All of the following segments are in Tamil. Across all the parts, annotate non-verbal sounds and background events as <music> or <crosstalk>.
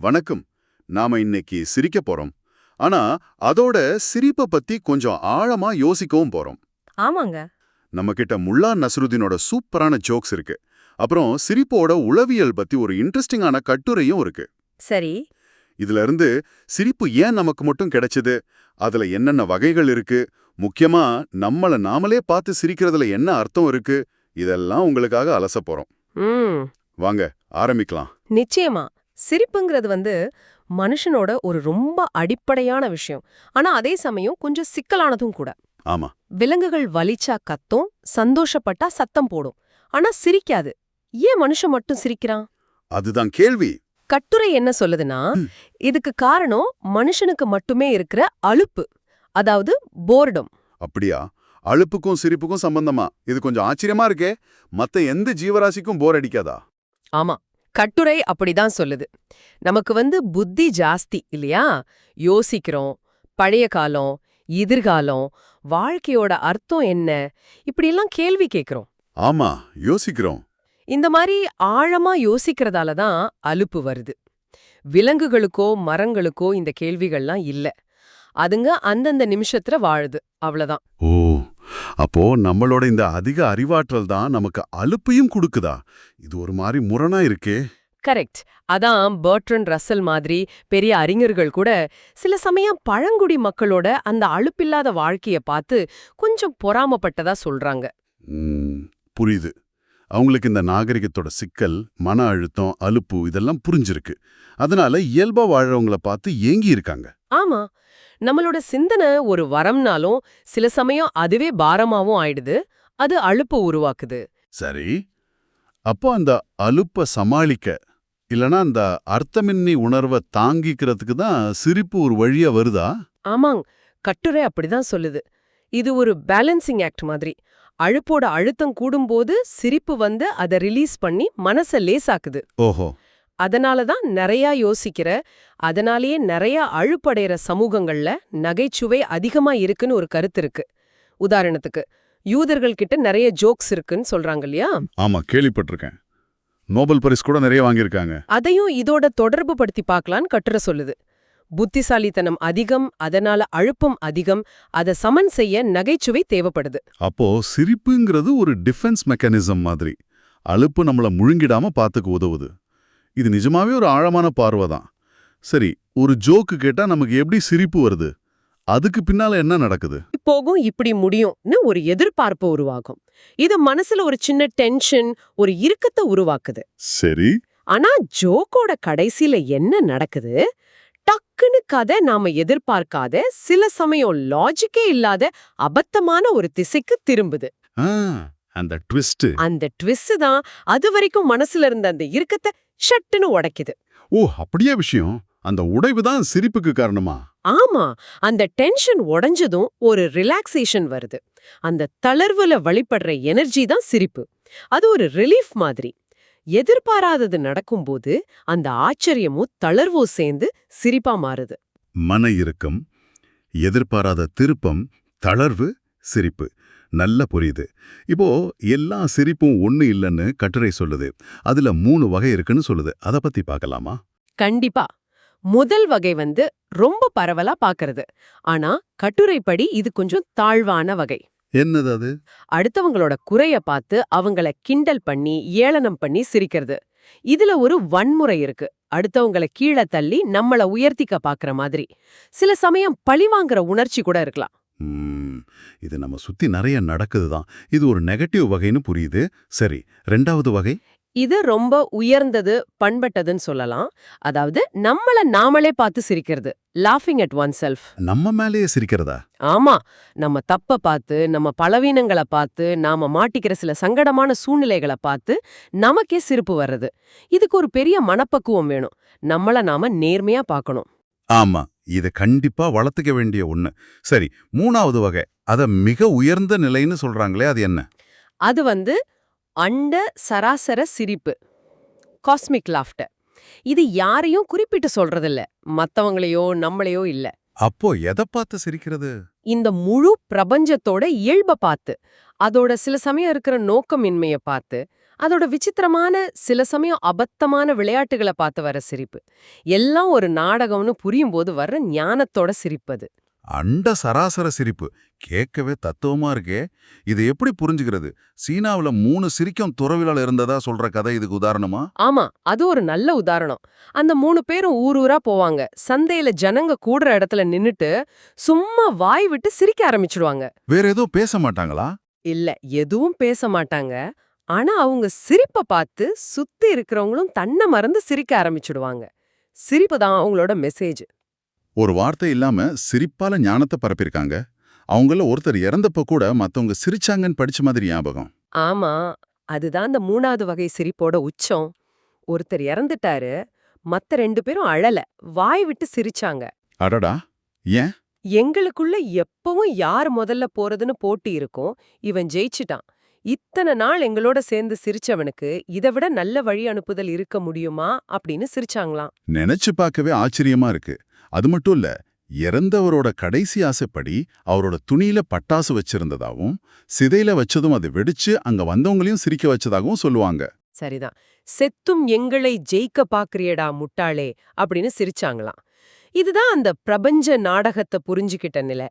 வணக்கம். நாம இன்னைக்கு சிரிக்க போறோம். ஆனா அதோட சிரிப்பை பத்தி கொஞ்சம் ஆழமா யோசிக்கவும் போறோம். ஆமாங்க. நம்ம கிட்ட முல்லா நஸ்ருதீனோட சூப்பரான ஜோக்ஸ் இருக்கு. அப்புறம் சிரிப்போட உளவியல் பத்தி ஒரு இன்ட்ரெஸ்டிங்கான கட்டுரையும் இருக்கு. சரி. இதுல இருந்து சிரிப்பு ஏன் நமக்கு மட்டும் கிடைச்சது? அதுல என்னென்ன வகைகள் இருக்கு? முக்கியமா நம்மள நாமளே பார்த்து சிரிக்கிறதுல என்ன அர்த்தம் இருக்கு? இதெல்லாம் உங்களுக்காக அலச போறோம். வாங்க ஆரம்பிக்கலாம். நிச்சயமா. சிரிப்புங்கிறது வந்து மனுஷனோட ஒரு ரொம்ப அடிப்படையான விஷயம். ஆனா அதே சமயம் கொஞ்சம் சிக்கலானதும் கூட. ஆமா. விலங்குகள் வலிச்சா கத்தும் சந்தோஷப்பட்டா சத்தம் போடும். ஆனா சிரிக்காது. ஏன் மனுஷன் மட்டும் சிரிக்கிறான்? அதுதான் கேள்வி. கட்டுரை என்ன சொல்லுதுன்னா. இதுக்கு காரணம் மனுஷனுக்கு மட்டுமே இருக்கிற அலுப்பு அதாவது போர்டம் அப்படியா? அலுப்புக்கும் சிரிப்புக்கும் சம்பந்தமா? இது கொஞ்சம் ஆச்சரியமா இருக்கே. மத்த எந்த ஜீவராசிக்கும் போர் அடிக்காதா? ஆமா. கட்டுரை அப்படிதான் சொல்லுது. நமக்கு வந்து புத்தி ஜாஸ்தி இல்லையா? யோசிக்கிறோம் பழைய காலம் எதிர்காலம் வாழ்க்கையோட அர்த்தம் என்ன? இப்படியெல்லாம் கேள்வி கேட்கிறோம். ஆமா யோசிக்கிறோம். இந்த மாதிரி ஆழமா யோசிக்கிறதால தான் அலுப்பு வருது. விலங்குகளுக்கோ மரங்களுக்கோ இந்த கேள்விகள்லாம் இல்ல. அதுங்க அந்தந்த நிமிஷத்துல வாழுது அவ்வளவுதான். ஓ அப்போ நம்மளோட இந்த அதிக அறிவாற்றல் தான் நமக்கு அலுப்பையும் கொடுக்குதா? இது ஒரு மாதிரி முரணா இருக்கே. கரெக்ட். அதான் பர்ட்ரன் ரசல் மாதிரி பெரிய அறிஞர்கள் கூட சில சமயம் பழங்குடி மக்களோட அந்த அலுப்பில்லாத வாழ்க்கைய பார்த்து கொஞ்சம் பொறாமப்பட்டதா சொல்றாங்க. புரியுது. அவங்களுக்கு இந்த நாகரிகத்தோட சிக்கல் மன அழுத்தம் அலுப்பு இதெல்லாம் புரிஞ்சிருக்கு. அதனால இயல்பா வாழறவங்கள பார்த்து ஏங்கி இருக்காங்க. ஆமா. நம்மளோட சிந்தனை ஒரு வரம்னாலும் சில சமயம் அதுவே பாரமாவும் ஆயிடுது. அது அலுப்பு உருவாக்குது. சரி. அப்போ அந்த அலுப்ப சமாளிக்க இல்லனா அந்த அர்த்தமின்மை உணர்வை தாங்கிக்கிறதுக்கு தான் சிரிப்பு ஒரு வழியா வருதா? ஆமாங். கட்டுரை அப்படிதான் சொல்லுது. இது ஒரு பேலன்சிங் ஆக்ட் மாதிரி. அழுப்போட அழுத்தம் கூடும்போது சிரிப்பு வந்து அதை ரிலீஸ் பண்ணி மனச லேசாக்குது. ஓஹோ. அதனால தான் நிறைய யோசிக்கிற அதனாலேயே நிறைய அழுப்படைகிற சமூகங்கள்ல நகைச்சுவை அதிகமா இருக்குன்னு ஒரு கருத்து இருக்கு. உதாரணத்துக்கு யூதர்கள் கிட்ட நிறைய ஜோக்ஸ் இருக்குன்னு சொல்றாங்க இல்லையா? ஆமா கேள்விப்பட்டிருக்கேன். நோபல் பரிசு கூட நிறைய வாங்கியிருக்காங்க. அதையும் இதோட தொடர்பு படுத்தி பார்க்கலான்னு கட்டுரை சொல்லுது. புத்திசாலித்தனம் அதிகம் அதனால அழுப்பம் அதிகம் அதை சமன் செய்ய நகைச்சுவை தேவைப்படுது. அப்போ சிரிப்புங்கிறது ஒரு டிஃபென்ஸ் மெக்கானிசம் மாதிரி. அலுப்பு நம்மள முழுங்கிடாம பார்த்துக்க உதவுது. இது நிஜமாவே ஒரு ஆழமான பார்வை தான் சரி ஒரு ஜோக்கு கேட்டா நமக்கு எப்படி சிரிப்பு வருது? அதுக்கு பின்னால என்ன நடக்குது? போகும் இப்படி முடியும்னு ஒரு எதிர்பார்ப்பு உருவாகும். இது மனசுல ஒரு சின்ன டென்ஷன் ஒரு இறுக்கத்தை உருவாக்குது. சரி. ஆனா ஜோக்கோட கடைசில என்ன நடக்குது? டக்குன்னு கதை நாம எதிர்பார்க்காத சில சமயம் லாஜிக்கே இல்லாத அபத்தமான ஒரு திசைக்கு திரும்புது. அந்த ட்விஸ்ட் அந்த ட்விஸ்ட் தான் அது வரைக்கும் மனசுல இருந்த அந்த இறுக்கத்தை ஷட்டுன்னு உடைக்குது. ஓ அப்படியே விஷயம். அந்த உடைவு தான் சிரிப்புக்கு காரணமா? ஆமா. அந்த டென்ஷன் உடைஞ்சதும் ஒரு ரிலாக்ஸேஷன் வருது. அந்த தளர்வுல வழிபடுற எனர்ஜி தான் சிரிப்பு. அது ஒரு ரிலீஃப் மாதிரி. எதிர்பாராதது நடக்கும்போது அந்த ஆச்சரியமும் தளர்வும் சேர்ந்து சிரிப்பா மாறுது. மன இறுக்கம் எதிர்பாராத திருப்பம் தளர்வு சிரிப்பு. நல்ல புரியுது. இப்போ எல்லா சிரிப்பும் ஒண்ணு இல்லைன்னு கட்டுரை சொல்லுது. அதுல மூணு வகை இருக்குன்னு சொல்லுது. அத பத்தி பார்க்கலாமா கண்டிப்பா. முதல் வகை வந்து ரொம்ப பரவலா பாக்குறது. ஆனா கட்டுரைப்படி இது கொஞ்சம் தாழ்வான வகை. என்னது அது? அடுத்தவங்களோட குறைய பார்த்து அவங்கள கிண்டல் பண்ணி ஏளனம் பண்ணி சிரிக்கிறது. இதுல ஒரு வன்முறை இருக்கு. அடுத்தவங்கள கீழே தள்ளி நம்மள உயர்த்திக்க பாக்குற மாதிரி. சில சமயம் பழிவாங்குற உணர்ச்சி கூட இருக்கலாம். இது நம்ம சுத்தி நிறைய நடக்குது தான் இது ஒரு நெகட்டிவ் வகைன்னு புரியுது. சரி ரெண்டாவது வகை? இது ரொம்ப உயர்ந்தது பண்பட்டதுன்னு சொல்லலாம். அதாவது நம்மள நாமளே பார்த்து சிரிக்கிறது. லாஃபிங் அட் ஒன் செல்ஃப் நம்ம மேலேயே சிரிக்கிறதா? ஆமா. நம்ம தப்ப பார்த்து நம்ம பலவீனங்களை பார்த்து நாம மாட்டிக்கிற சில சங்கடமான சூழ்நிலைகளை பார்த்து நமக்கே சிரிப்பு வர்றது. இதுக்கு ஒரு பெரிய மனப்பக்குவம் வேணும். நம்மள நாம நேர்மையா பார்க்கணும். ஆமா இது கண்டிப்பா வளர்த்துக்க வேண்டிய ஒண்ணு. சரி மூணாவது வகை. அத மிக உயர்ந்த நிலைன்னு சொல்றாங்களே அது என்ன? அது வந்து அண்ட சராசர சிரிப்பு. காஸ்மிக் லாஃப்டர் இது யாரையும் குறிப்பிட்டு சொல்றதில்ல. மத்தவங்களையோ நம்மளையோ இல்ல. அப்போ எதை பார்த்து சிரிக்கிறது? இந்த முழு பிரபஞ்சத்தோட இயல்ப பார்த்து அதோட சில சமயம் இருக்கிற நோக்கமின்மைய பார்த்து அதோட விசித்திரமான சில சமயம் அபத்தமான விளையாட்டுகளை பார்த்து வர சிரிப்பு. எல்லாம் ஒரு நாடகம்னு புரியும் போது வர்ற ஞானத்தோட சிரிப்பது அண்ட சராசர சிரிப்பு. கேட்கவே தத்துவமா இருக்கே. இது எப்படி புரிஞ்சுக்கிறது? சீனாவுல மூணு சிரிக்கும் துறவிலால இருந்ததா சொல்ற கதை இதுக்கு உதாரணமா? ஆமா அது ஒரு நல்ல உதாரணம். அந்த மூணு பேரும் ஊர் ஊரா போவாங்க. சந்தையில ஜனங்க கூடுற இடத்துல நின்னுட்டு சும்மா வாய் விட்டு சிரிக்க ஆரம்பிச்சிடுவாங்க. வேற ஏதோ பேச மாட்டாங்களா? இல்ல எதுவும் பேச மாட்டாங்க. ஆனா அவங்க சிரிப்ப பார்த்து சுத்தி இருக்கிறவங்களும் தன்னை மறந்து சிரிக்க ஆரம்பிச்சிடுவாங்க. சிரிப்பு தான் அவங்களோட மெசேஜ் ஒரு வார்த்தை இல்லாம சிரிப்பால ஞானத்தை பரப்பியிருக்காங்க. அவங்கள ஒருத்தர் இறந்தப்ப கூட மத்தவங்க சிரிச்சாங்கன்னு படிச்ச மாதிரி ஞாபகம். ஆமா அதுதான் அந்த மூணாவது வகை சிரிப்போட உச்சம். ஒருத்தர் இறந்துட்டாரு மத்த ரெண்டு பேரும் அழல வாய் விட்டு சிரிச்சாங்க. அடடா ஏன்? எங்களுக்குள்ள எப்பவும் யார் முதல்ல போறதுன்னு போட்டி இருக்கும் இவன் ஜெயிச்சிட்டான். இத்தனை நாள் எங்களோட சேர்ந்து சிரிச்சவனுக்கு இதை விட நல்ல வழி அனுப்புதல் இருக்க முடியுமா? அப்படின்னு சிரிச்சாங்களாம். நினைச்சு பார்க்கவே ஆச்சரியமா இருக்கு. அது மட்டும் இல்ல இறந்தவரோட கடைசி ஆசைப்படி அவரோட துணியில பட்டாசு வச்சிருந்ததாவும் சிதையில வச்சதும் அது வெடிச்சு அங்க வந்தவங்களையும் சிரிக்க வச்சதாகவும் சொல்லுவாங்க. சரிதான். செத்தும் எங்களை ஜெயிக்க பாக்குறியடா முட்டாளே அப்படின்னு சிரிச்சாங்களாம். இதுதான் அந்த பிரபஞ்ச நாடகத்தை புரிஞ்சுக்கிட்ட நிலை.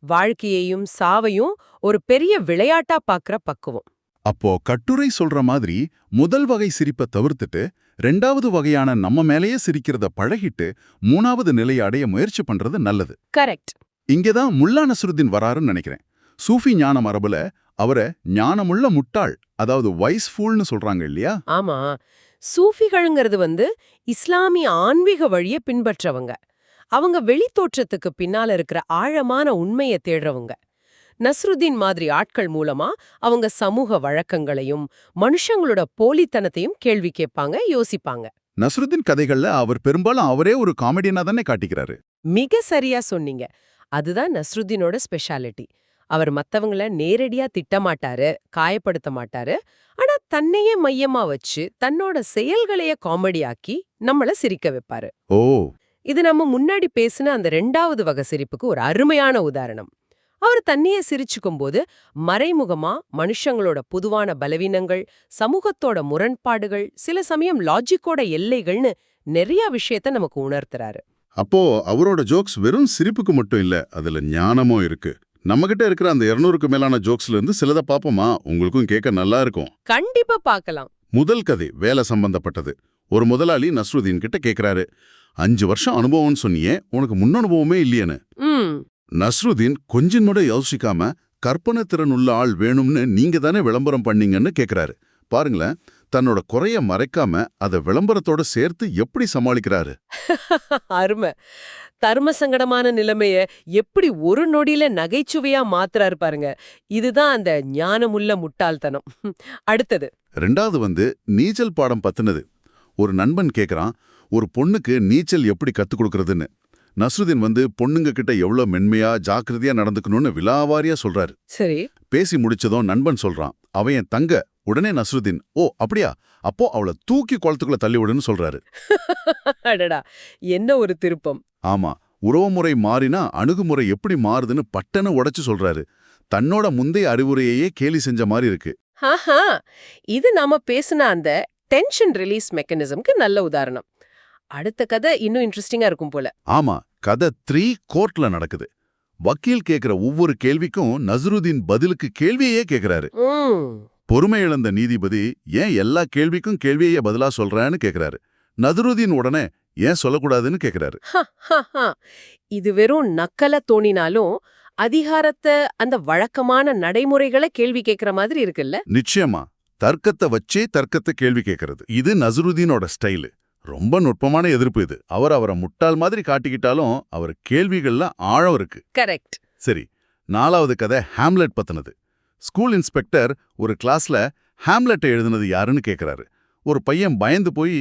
வாழ்க்கையையும் சாவையும் ஒரு பெரிய விளையாட்டா பாக்குற பக்குவம். அப்போ கட்டுரை சொல்ற மாதிரி முதல் வகை சிரிப்பை தவிர்த்துட்டு ரெண்டாவது வகையான நம்ம மேலேயே சிரிக்கிறத பழகிட்டு மூணாவது நிலையை அடைய முயற்சி பண்றது நல்லது. கரெக்ட். இங்கதான் முல்லா நஸ்ருதீன் வராருன்னு நினைக்கிறேன். சூஃபி ஞான மரபுல அவரை ஞானமுள்ள முட்டாள் அதாவது வைஸ் ஃபூல்னு சொல்றாங்க இல்லையா? ஆமா. சூஃபிகள்ங்கிறது வந்து இஸ்லாமிய ஆன்மீக வழிய பின்பற்றவங்க. அவங்க வெளித்தோற்றத்துக்கு பின்னால இருக்கிற ஆழமான உண்மையை தேடுறவங்க. நஸ்ருதீன் மாதிரி ஆட்கள் மூலமா அவங்க சமூக வழக்கங்களையும் மனுஷங்களோட போலித்தனத்தையும் கேள்வி கேட்பாங்க யோசிப்பாங்க. நஸ்ருதீன் கதைகள்ல அவர் பெரும்பாலும் அவரே ஒரு காமெடியனா தானே காட்டிக்கிறாரு. மிக சரியா சொன்னீங்க. அதுதான் நஸ்ருதீனோட ஸ்பெஷாலிட்டி. அவர் மத்தவங்கள நேரடியா திட்டமாட்டாரு காயப்படுத்த மாட்டாரு. ஆனா தன்னையே மையமா வச்சு தன்னோட செயல்களைய காமெடியாக்கி நம்மள சிரிக்க வைப்பாரு. ஓ. இது நம்ம முன்னாடி பேசின அந்த ரெண்டாவது வகை சிரிப்புக்கு ஒரு அருமையான உதாரணம். அவர் தன்னையே சிரிச்சுக்கும் போது மறைமுகமா மனுஷங்களோட பொதுவான பலவீனங்கள் சமூகத்தோட முரண்பாடுகள் சில சமயம் லாஜிக்கோட எல்லைகள்னு நிறைய விஷயத்த நமக்கு உணர்த்துறாரு. அப்போ அவரோட ஜோக்ஸ் வெறும் சிரிப்புக்கு மட்டும் இல்ல அதுல ஞானமும் இருக்கு. நம்மகிட்ட இருக்கிற அந்த இருநூறுக்கு மேலான ஜோக்ஸ்ல இருந்து சிலதை பாப்போமா? உங்களுக்கும் கேட்க நல்லா இருக்கும். கண்டிப்பா பார்க்கலாம் முதல் கதை வேலை சம்பந்தப்பட்டது. ஒரு முதலாளி நஸ்ருதீன் கிட்ட கேக்குறாரு. அஞ்சு வருஷம் அனுபவம்னு சொன்னியே உனக்கு முன் அனுபவமே இல்லையேன்னு நஸ்ருதீன் கொஞ்சம் கூட யோசிக்காம கற்பனை திறன் உள்ள ஆள் வேணும்னு நீங்க தானே விளம்பரம் பண்ணீங்கன்னு கேக்குறாரு. பாருங்களேன் தன்னோட குறைய மறைக்காம அதை விளம்பரத்தோட சேர்த்து எப்படி சமாளிக்கிறாரு? <laughs> அருமை. தர்ம சங்கடமான நிலைமைய எப்படி ஒரு நொடியில நகைச்சுவையா மாத்துறாரு பாருங்க. இதுதான் அந்த ஞானமுள்ள முட்டாள்தனம். <laughs> அடுத்தது. ரெண்டாவது வந்து நீச்சல் பாடம் பத்தினது. ஒரு நண்பன் கேக்குறான் ஒரு பொண்ணுக்கு நீச்சல் எப்படி கத்துக் கொடுக்கறதுன்னு? நஸ்ருதீன் வந்து பொண்ணுங்க கிட்ட எவ்வளவு மென்மையா ஜாக்கிரதையா நடந்துக்கணும்னு விலாவாரியா சொல்றாரு. சரி. பேசி முடிச்சதும் நண்பன் சொல்றான் அவன் என் தங்க உடனே நஸ்ருதீன் ஓ அப்படியா? அப்போ அவளை தூக்கி குளத்துக்குள்ள தள்ளி விடுன்னு சொல்றாரு. <laughs> அடடா என்ன ஒரு திருப்பம். ஆமா உறவுமுறை மாறினா அணுகுமுறை எப்படி மாறுதுன்னு பட்டன உடைச்சு சொல்றாரு. தன்னோட முந்தைய அறிவுரையையே கேலி செஞ்ச மாதிரி இருக்கு. இது நாம பேசின அந்த டென்ஷன் ரிலீஸ் மெக்கானிசம்க்கு நல்ல உதாரணம். அடுத்த கதை இன்னும் இன்ட்ரெஸ்டிங்கா இருக்கும் போல. ஆமா கதை த்ரீ கோர்ட்ல நடக்குது. வக்கீல் கேக்குற ஒவ்வொரு கேள்விக்கும் நஸ்ருதீன் பதிலுக்கு கேள்வியே கேக்குறாரு. பொறுமை இழந்த நீதிபதி ஏன் எல்லா கேள்விக்கும் கேள்வியே பதிலா சொல்றேன்னு கேக்குறாரு. நஸ்ருதீன் உடனே ஏன் சொல்லக்கூடாதுன்னு கேக்குறாரு. இது வெறும் நக்கல தோணினாலும் அதிகாரத்தை அந்த வழக்கமான நடைமுறைகளை கேள்வி கேட்கிற மாதிரி இருக்குல்ல? நிச்சயமா. தர்க்கத்தை வச்சே தர்க்கத்தை கேள்வி கேட்கறது இது நஸ்ருதீனோட ஸ்டைலு. ரொம்ப நுட்பமான எதிர்ப்பு இது. அவர் அவரை முட்டாள் மாதிரி காட்டிக்கிட்டாலும் அவர் கேள்விகள்ல ஆழம் இருக்கு. கரெக்ட் சரி நாலாவது கதை ஹாம்லெட் பத்தினது. ஸ்கூல் இன்ஸ்பெக்டர் ஒரு கிளாஸ்ல ஹாம்லெட்டை எழுதுனது யாருன்னு கேக்குறாரு. ஒரு பையன் பயந்து போய்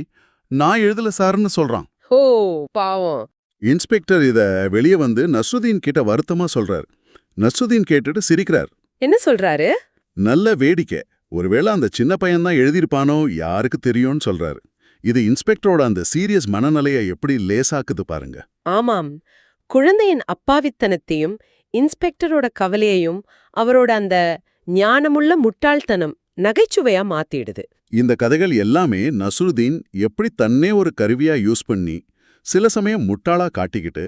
நான் எழுதல சார்னு சொல்றான். ஓ பாவம். இன்ஸ்பெக்டர் இத வெளியே வந்து நஸ்ருதீன் கிட்ட வருத்தமா சொல்றாரு. நஸ்ருதீன் கேட்டுட்டு சிரிக்கிறார். என்ன சொல்றாரு? நல்ல வேடிக்கை. ஒருவேளை அந்த சின்ன பையன் தான் எழுதியிருப்பானோ யாருக்கு தெரியும்னு சொல்றாரு. இது இன்ஸ்பெக்டரோட அந்த சீரியஸ் மனநிலையை எப்படி லேசாக்குது பாருங்க. ஆமாம். குழந்தையின் அப்பாவித்தனத்தையும் இன்ஸ்பெக்டரோட கவலையையும் அவரோட அந்த ஞானமுள்ள முட்டாள்தனம் நகைச்சுவையா மாத்திடுது. இந்த கதைகள் எல்லாமே நஸ்ருதீன் எப்படி தன்னே ஒரு கருவியா யூஸ் பண்ணி சில சமயம் முட்டாளா காட்டிக்கிட்டு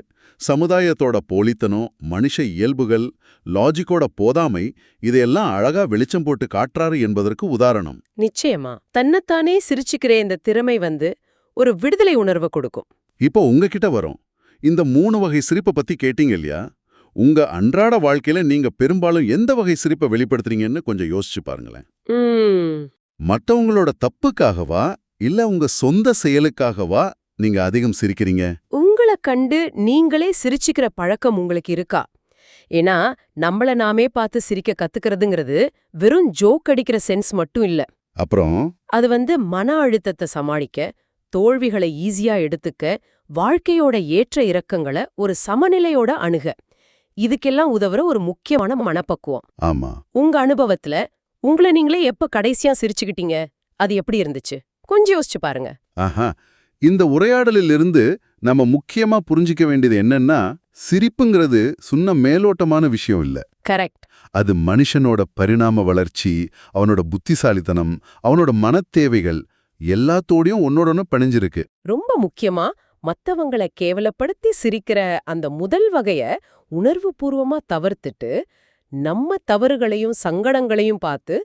சமுதாயத்தோட போலித்தனம் மனுஷ இயல்புகள் லாஜிக்கோட போதாமை இதையெல்லாம் அழகா வெளிச்சம் போட்டு காட்டுறாரு என்பதற்கு உதாரணம். நிச்சயமா. தன்னைத்தானே சிரிச்சுக்கிற இந்த திறமை வந்து ஒரு விடுதலை உணர்வை கொடுக்கும். இப்போ உங்ககிட்ட வரோம். இந்த மூணு வகை சிரிப்பை பத்தி கேட்டீங்க இல்லையா? உங்க அன்றாட வாழ்க்கையில நீங்க பெரும்பாலும் எந்த வகை சிரிப்பை வெளிப்படுத்துறீங்கன்னு கொஞ்சம் யோசிச்சு பாருங்களேன். ம். மத்தவங்களோட தப்புக்காகவா இல்ல உங்க சொந்த செயலுக்காகவா நீங்க அதிகம் சிரிக்கிறீங்க? உங்களை கண்டு நீங்களே சிரிச்சுக்கிற பழக்கம் உங்களுக்கு இருக்கா? ஏன்னா நம்மள நாமே பார்த்து சிரிக்க கத்துக்கிறதுங்கிறது வெறும் ஜோக் அடிக்கிற சென்ஸ் மட்டும் இல்ல. அப்புறம்? அது வந்து மன அழுத்தத்தை சமாளிக்க தோல்விகளை ஈஸியா எடுத்துக்க வாழ்க்கையோட ஏற்ற இறக்கங்களை ஒரு சமநிலையோட அணுக. இதுக்கெல்லாம் உதவுற ஒரு முக்கியமான மனப்பக்குவம். ஆமா. உங்க அனுபவத்துல உங்களை நீங்களே எப்ப கடைசியா சிரிச்சுக்கிட்டீங்க? அது எப்படி இருந்துச்சு? கொஞ்சம் யோசிச்சு பாருங்க. ஆஹா. இந்த உரையாடலில் இருந்து நம்ம முக்கியமா புரிஞ்சிக்க வேண்டியது என்னன்னா சிரிப்புங்கிறது சுன்ன மேலோட்டமான விஷயம் இல்ல. கரெக்ட். அது மனுஷனோட பரிணாம வளர்ச்சி அவனோட புத்திசாலித்தனம் அவனோட மனத்தேவைகள் எல்லாத்தோடையும் ஒன்னோட பிணைஞ்சிருக்கு. ரொம்ப முக்கியமா மத்தவங்கள கேவலப்படுத்தி சிரிக்கிற அந்த முதல் வகைய உணர்வுபூர்வமா தவிர்த்துட்டு நம்ம தவறுகளையும் சங்கடங்களையும் பார்த்து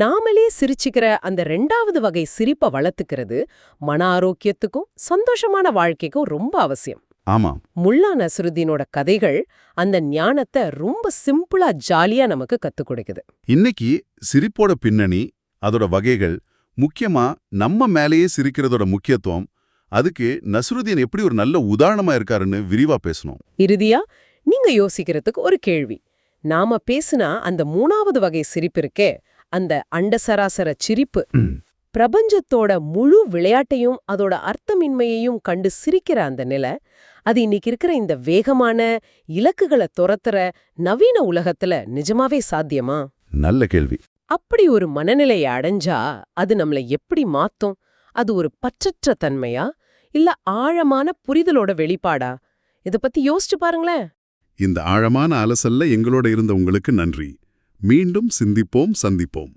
நாமளே சிரிச்சுக்கிற அந்த ரெண்டாவது வகை சிரிப்பை வளர்த்துக்கிறது மன ஆரோக்கியத்துக்கும் சந்தோஷமான வாழ்க்கைக்கும் ரொம்ப அவசியம். ஆமாம் முல்லா நஸ்ருதீனோட கதைகள் அந்த ஞானத்தை ரொம்ப சிம்பிளா ஜாலியா நமக்கு கத்துக் கொடுக்குது. இன்னைக்கு சிரிப்போட பின்னணி அதோட வகைகள் முக்கியமா நம்ம மேலேயே சிரிக்கிறதோட முக்கியத்துவம் அதுக்கு நஸ்ருதீன் எப்படி ஒரு நல்ல உதாரணமா இருக்காருன்னு விரிவா பேசணும். இறுதியா நீங்க யோசிக்கிறதுக்கு ஒரு கேள்வி. நாம பேசுனா அந்த மூணாவது வகை சிரிப்பு இருக்கே அந்த அண்டசராசர சிரிப்பு பிரபஞ்சத்தோட முழு விளையாட்டையும் அதோட அர்த்தமின்மையையும் கண்டு சிரிக்கிற அந்த நிலை அது இன்னைக்கு இருக்கிற இந்த வேகமான இலக்குகளை துரத்துற நவீன உலகத்துல நிஜமாவே சாத்தியமா? நல்ல கேள்வி. அப்படி ஒரு மனநிலையை அடைஞ்சா அது நம்மள எப்படி மாத்தும்? அது ஒரு பற்றற்ற தன்மையா? இல்ல ஆழமான புரிதலோட வெளிப்பாடா? இத பத்தி யோசிச்சு பாருங்களேன். இந்த ஆழமான அலசல்ல எங்களோட இருந்த உங்களுக்கு நன்றி. மீண்டும் சிந்திப்போம் சந்திப்போம்.